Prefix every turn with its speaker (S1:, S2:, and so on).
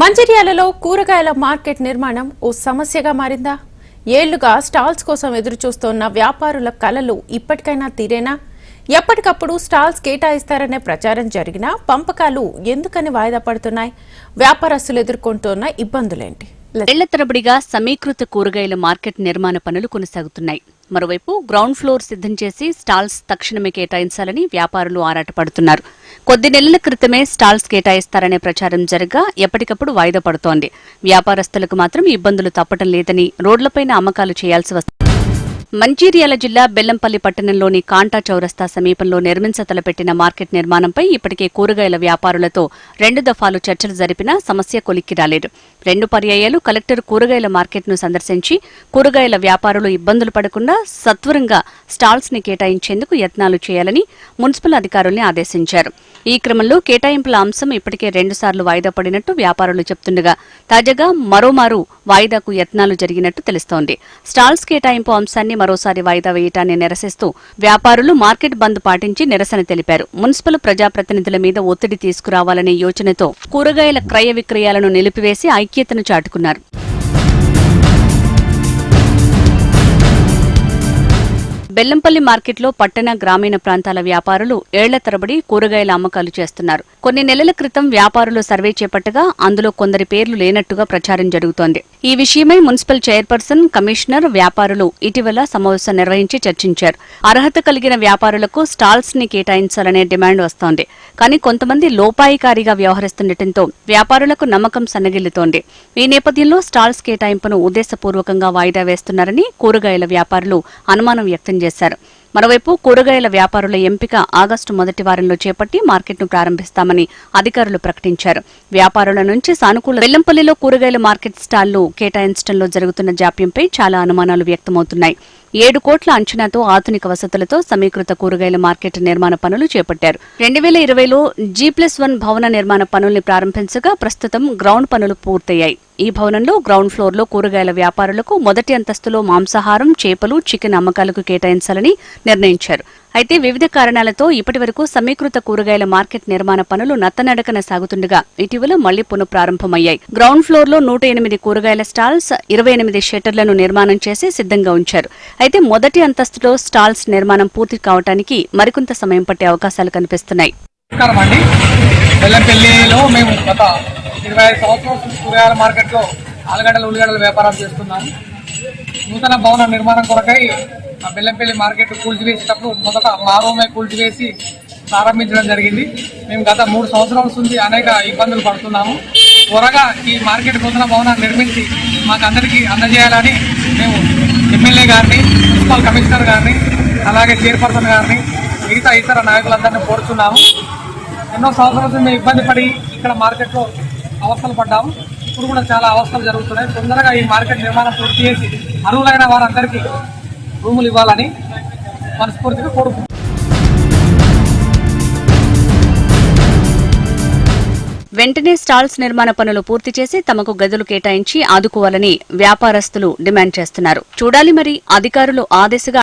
S1: మంచిర్యాలలో కూరగాయల మార్కెట్ నిర్మాణం ఓ సమస్యగా మారిందా? ఏళ్ళుగా స్టాల్స్ కోసం ఎదురుచూస్తోన్న వ్యాపారుల కలలు ఇప్పటికైనా తీరేనా? ఎప్పటికప్పుడు స్టాల్స్ కేటాయిస్తారనే ప్రచారం జరిగినా పంపకాలు ఎందుకని వాయిదా పడుతున్నాయి? వ్యాపారస్తులు ఎదుర్కొంటున్న ఇబ్బందులేంటి?
S2: ఏళ్ళ తరబడిగా సమీకృత కూరగాయల మార్కెట్ నిర్మాణ పనులు కొనసాగుతున్నాయి. మరోవైపు గ్రౌండ్ ఫ్లోర్ సిద్ధం చేసి స్టాల్స్ తక్షణమే కేటాయించాలని వ్యాపారులు ఆరాటపడుతున్నారు. కొద్ది నెలల క్రితమే స్టాల్స్ కేటాయిస్తారనే ప్రచారం జరగా ఎప్పటికప్పుడు వాయిదా పడుతోంది. వ్యాపారస్తులకు మాత్రం ఇబ్బందులు తప్పటం లేదని రోడ్లపైన అమ్మకాలు చేయాల్సి వస్తుంది మంచిర్యాల జిల్లా బెల్లంపల్లి పట్టణంలోని కాంటా చౌరస్తా సమీపంలో నిర్మించ తలపెట్టిన మార్కెట్ నిర్మాణంపై ఇప్పటికే కూరగాయల వ్యాపారులతో రెండు దఫాలు చర్చలు జరిపినా సమస్య కొలిక్కి రాలేదు. రెండు పర్యాయాలు కలెక్టర్ కూరగాయల మార్కెట్ను సందర్శించి కూరగాయల వ్యాపారులు ఇబ్బందులు పడకుండా సత్వరంగా స్టాల్స్ని కేటాయించేందుకు యత్నాలు చేయాలని మున్సిపల్ అధికారుల్ని ఆదేశించారు. ఈ క్రమంలో కేటాయింపుల అంశం ఇప్పటికే రెండుసార్లు వాయిదా పడినట్టు వ్యాపారులు చెప్తుండగా తాజాగా మరోమారు వాయిదాకు యత్నాలు జరిగినట్టు తెలుస్తోంది. స్టాల్స్ కేటాయింపు అంశాన్ని మరోసారి వాయిదా వేయటాన్ని నిరసిస్తూ వ్యాపారులు మార్కెట్ బంద్ పాటించి నిరసన తెలిపారు. మున్సిపల్ ప్రజాప్రతినిధుల మీద ఒత్తిడి తీసుకురావాలనే యోచనతో కూరగాయల క్రయ విక్రయాలను నిలిపివేసి ఐక్యతను చాటుకున్నారు. బెల్లంపల్లి మార్కెట్లో పట్టణ గ్రామీణ ప్రాంతాల వ్యాపారులు ఏళ్ళ తరబడి కూరగాయల అమ్మకాలు చేస్తున్నారు. కొన్ని నెలల క్రితం వ్యాపారులు సర్వే చేపట్టగా అందులో కొందరి పేర్లు లేనట్టుగా ప్రచారం జరుగుతోంది. ఈ విషయమై మున్సిపల్ చైర్పర్సన్ కమిషనర్ వ్యాపారులు ఇటీవల సమావేశం నిర్వహించి చర్చించారు. అర్హత కలిగిన వ్యాపారులకు స్టాల్స్ని కేటాయించాలనే డిమాండ్ వస్తోంది. కానీ కొంతమంది లోపాయికారిగా వ్యవహరిస్తుండటంతో వ్యాపారులకు నమ్మకం సన్నగిల్లుతోంది. ఈ నేపథ్యంలో స్టాల్స్ కేటాయింపును ఉద్దేశపూర్వకంగా వాయిదా వేస్తున్నారని కూరగాయల వ్యాపారులు అనుమానం వ్యక్తం చేశారు. మరోవైపు కూరగాయల వ్యాపారుల ఎంపిక ఆగస్టు మొదటి వారంలో చేపట్టి మార్కెట్ను ప్రారంభిస్తామని అధికారులు ప్రకటించారు. వ్యాపారుల నుంచి సానుకూల వెల్లంపల్లిలో కూరగాయల మార్కెట్ స్టాళ్ళు కేటాయించడంలో జరుగుతున్న జాప్యంపై చాలా అనుమానాలు వ్యక్తమవుతున్నాయి. ఏడు కోట్ల అంచనాతో ఆధునిక వసతులతో సమీకృత కూరగాయల మార్కెట్ నిర్మాణ పనులు చేపట్టారు. రెండు వేల ఇరవైలో జీ ప్లస్ వన్ భవన నిర్మాణ పనుల్ని ప్రారంభించగా ప్రస్తుతం గ్రౌండ్ పనులు పూర్తయ్యాయి. ఈ భవనంలో గ్రౌండ్ ఫ్లోర్లో కూరగాయల వ్యాపారులకు మొదటి అంతస్తులో మాంసాహారం చేపలు చికెన్ అమ్మకాలకు కేటాయించాలని నిర్ణయించారు. అయితే వివిధ కారణాలతో ఇప్పటి వరకు సమీకృత కూరగాయల మార్కెట్ నిర్మాణ పనులు నత్తనడకన సాగుతుండగా ఇటీవల మళ్ళీ పునఃప్రారంభమయ్యాయి. గ్రౌండ్ ఫ్లోర్లో నూట ఎనిమిది కూరగాయల స్టాల్స్ ఇరవై ఎనిమిది షట్టర్లను నిర్మాణం చేసి సిద్ధంగా ఉంచారు. అయితే మొదటి అంతస్తులో స్టాల్స్ నిర్మాణం పూర్తి కావటానికి మరికొంత సమయం పట్టే అవకాశాలు కనిపిస్తున్నాయి.
S3: నమస్కారం అండి. బెల్లంపల్లిలో మేము గత ఇరవై ఐదు సంవత్సరాల కూరగాయల మార్కెట్లో ఆలుగడ్డలు ఉల్లిగడ్డల వ్యాపారం చేస్తున్నాము. నూతన భవన నిర్మాణం కొరకై ఆ బెల్లంపల్లి మార్కెట్ కూల్చివేసేటప్పుడు మొదట మారోమే కూల్చివేసి ప్రారంభించడం జరిగింది. మేము గత మూడు సంవత్సరాల నుంచి అనేక ఇబ్బందులు పడుతున్నాము. త్వరగా ఈ మార్కెట్ నూతన భవనాన్ని నిర్మించి మాకు అందరికీ అందజేయాలని మేము ఎమ్మెల్యే గారిని మున్సిపల్ కమిషనర్ గారిని అలాగే చైర్పర్సన్ గారిని మిగతా ఇతర నాయకులందరినీ కోరుతున్నాము ఎన్నో సంవత్సరాల నుంచి మేము ఇబ్బంది పడి ఇక్కడ మార్కెట్లో అవస్థలు పడ్డాము. ఇప్పుడు కూడా చాలా అవస్థలు జరుగుతున్నాయి. తొందరగా ఈ మార్కెట్ నిర్మాణం పూర్తి చేసి అర్హులైన వారందరికీ రూములు ఇవ్వాలని మనస్ఫూర్తిగా కోరుకుంటున్నాం
S2: వెంటనే స్టాల్స్ నిర్మాణ పనులు పూర్తి చేసి తమకు గదులు కేటాయించి ఆదుకోవాలని వ్యాపారస్తులు డిమాండ్ చేస్తున్నారు. చూడాలి మరి అధికారులు ఆ దిశగా